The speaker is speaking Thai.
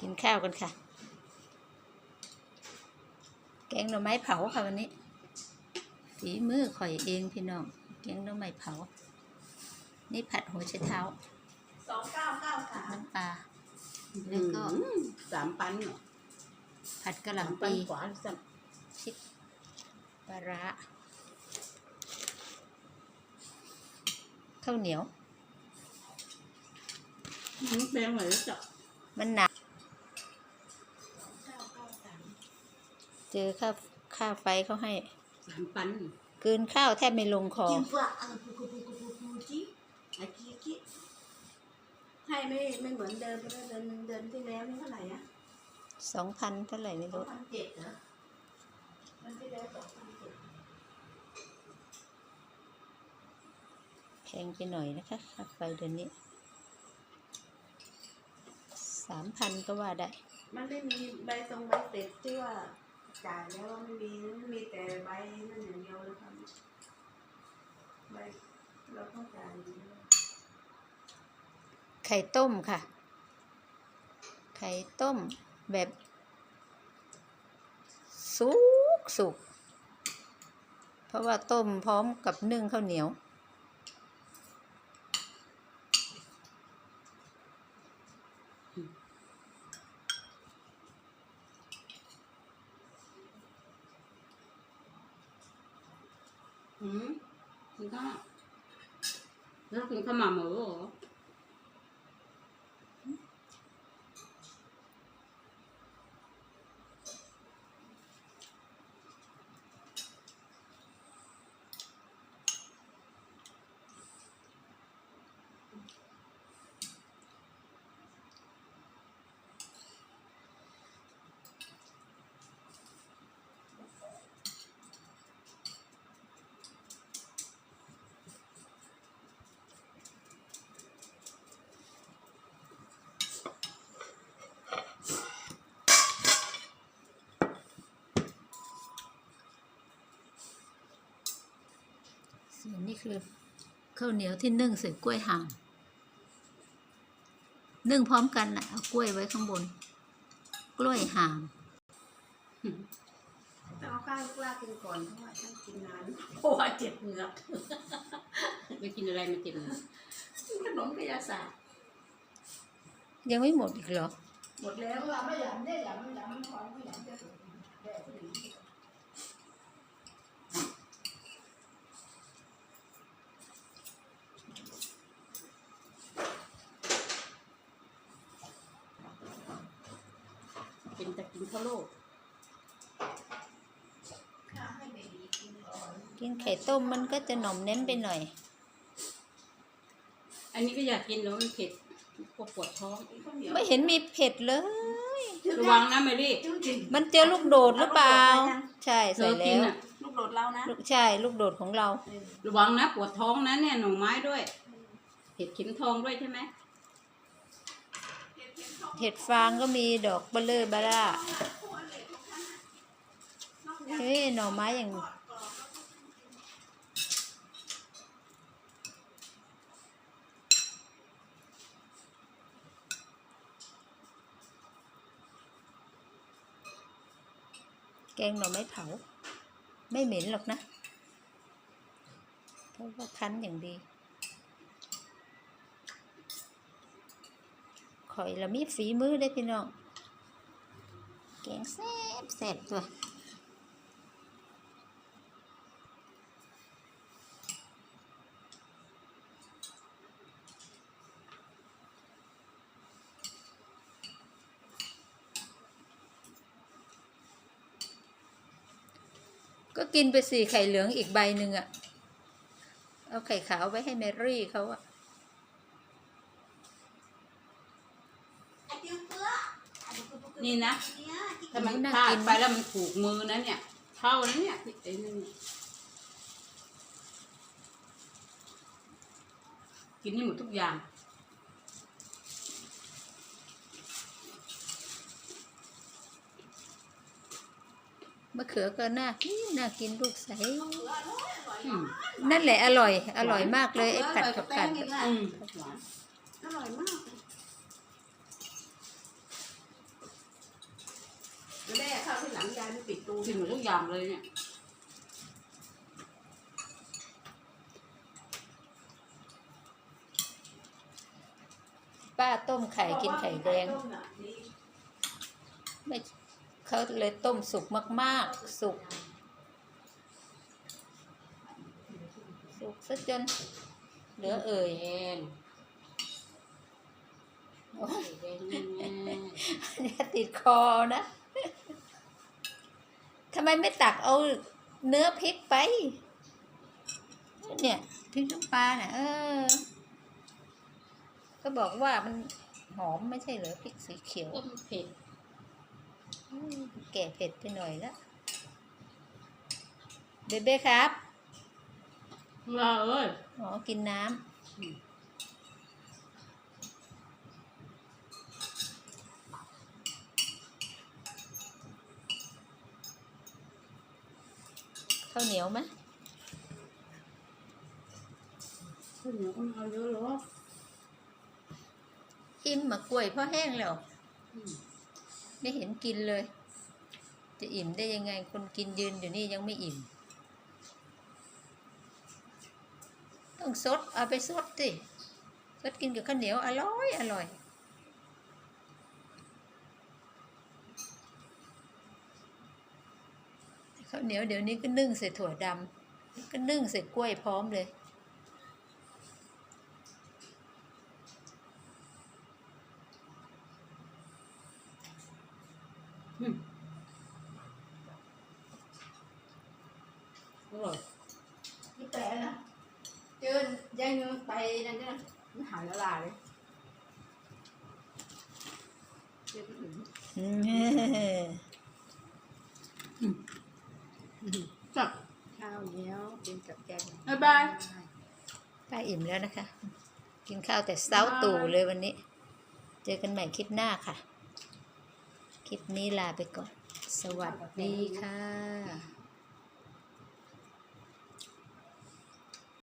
กินข้าวกันค่ะ แกงหน่อไม้เผาค่ะวันนี้ฝีมือข่อยเองพี่น้อง แกงหน่อไม้เผา นี่ผัดหัวไชเท้าสองเก้าเก้าสามน้ำปลาแล้วก็อืมสามปันเหรอผัดกะหสามล่ำปันปีขวาสัมพริกปลาร้าข้าวเหนียว มันแปลงไหนแล้วจ้ะมันหนัก เจอค่าค่าไฟเขาให้ สามปันกลืนข้าวแทบไม่ลงคอ กินเฟื่อเออปูปูปูปูปูปูจีอากี้กี้ให้ไม่ไม่เหมือนเดิมเพราะว่าเดือนเดือนที่แล้วนี่เท่าไหร่อะสองพันเท่าไหร่ไม่สองรู้ พันเจ็ดเหรอเดือนที่แล้วสองพันเจ็ดแพงไปหน่อยนะคะค่าไฟเดือนนี้สามพันก็ว่าได้ มันไม่มีใบตรงใบเสร็จที่ว่า จ่ายแล้วไม่มีมีแต่ใบนั่นอย่างเดียวเลยครับใบเราต้องจ่ายไข่ต้มค่ะ ไข่ต้มแบบ สุกสุกเพราะว่าต้มพร้อมกับนึ่งข้าวเหนียว อืมกินข้าวแล้วกิ นข้าวหมาหมูเหรอส่วนนี้คือข้าวเหนียวที่นึ่งใส่กล้วยห่าง นึ่งพร้อมกันนะเอากล้วยไว้ข้างบน กล้วยห่างต้องเอาข้าวกล้ากินก่อนเพราะว่าฉันกินนานเพราะว่าเจ็บเหงือกไปกินอะไรมากินอะขนมกายศาสตร์ยังไม่หมดอีกเหรอ หมดแล้วว่าไม่อยากได้อยากไม่อยากไม่ขอไม่อยากได้แดดผู้หญิงกินแต่กินข้าวโลกข้าให้เบบีกินก่อนกินไข่ต้มมันก็จะหน่อมเน้มไปหน่อย อันนี้ก็อยากกินแล้วมันเผ็ดปวดปวดท้องกินข้าวเหนียวไม่เห็นมีเผ็ดเลย ระวังนะเมลี่จริงมันเจอลูกโดดหรือเปล่า ใช่เธใส่อกิแล้นวอะๆลูกโดดเรานะลูกใช่ลูกโดดของเราเออระวังนะปวดท้องนะเนี่ยหน่อไม้ด้วยเห็ดเข็มทองด้วยใช่ไหม เห็ดฟางก็มีดอกเบลเลอร์บาร่าเฮ้ยหน่อไม้อย่างแกงหน่อไม้เผา ไม่เหม็นหรอกนะ เพราะว่าคั้นอย่างดี ข่อยละมีฝีมือได้พี่น้อง แกงแซ่บแซ่บตัวก็กินไปสี่ไข่เหลืองอีกใบหนึ่งอะเอาไข่ขาวไว้ให้แมรี่เขาอะไอ้จิ้วเปื้อ นี่นะเนี่ยที่ถ้ามันน่าพลากิดนไปแล้วมันถูกมือนะเนี่ย เท่านั้นเนี่ยที่ไอ้นั่นเนี่ยกินนี่หมดทุกอย่างมะเขือก็น่ากินน่ากินลูกใสอืมนั่นแหละอร่อย อร่อยมากเลยไอ้ผัดผักกาดอืมหวานอร่อยมาก ยายไม่ปิดตู้กินหมดทุกอย่างเลยเนี่ย ป้าต้มไข่กินไข่แดงต้มน่ะนี่ไม่เขาเลยต้มสุกมาก ๆ สุก สุกซะจนเหลือเอ่ย แดงโอ้ยแดงแน่อย่าติดคอนะทำไมไม่ตักเอาเนื้อพริกไป เนี่ยพริกน้ำปลาน่ะ เออ ก็บอกว่ามันหอมไม่ใช่เหรอพริกสีเขียวๆก็มันเผ็ดอืมแก่เผ็ดไปหน่อยละเบเบ้ครับ เราเอ้ย อ๋อ กินน้อืมำ ข้าวเหนียวไหมข้าวเหนียวก็มาเอาเยอะหรออิ่มมากล้วยเพราะแห้งแล้วอืมไม่เห็นกินเลย จะอิ่มได้ยังไงคนกินยืนอยู่นี่ยังไม่อิ่ม ต้องซดเอาไปซดสิซดกินกับข้าวเหนียวอร่อยอร่อย ข้าวเหนียวเดี๋ยวนี้ก็นึ่งใส่ถั่วดำก็นึ่งใส่กล้วยพร้อมเลยอืมอร่อยนี่แปลนะเจอยังไปนั่นจ้ะมันหายละลายเลยเจอคนอื่น จับข้าวเหนียวกินกับแกงบ๊ายบาย ป้าอิ่มแล้วนะคะ กินข้าวแต่เช้าตู่เลยวันนี้ เจอกันใหม่คลิปหน้าค่ะ คลิปนี้ลาไปก่อน สวัสดีค่ะ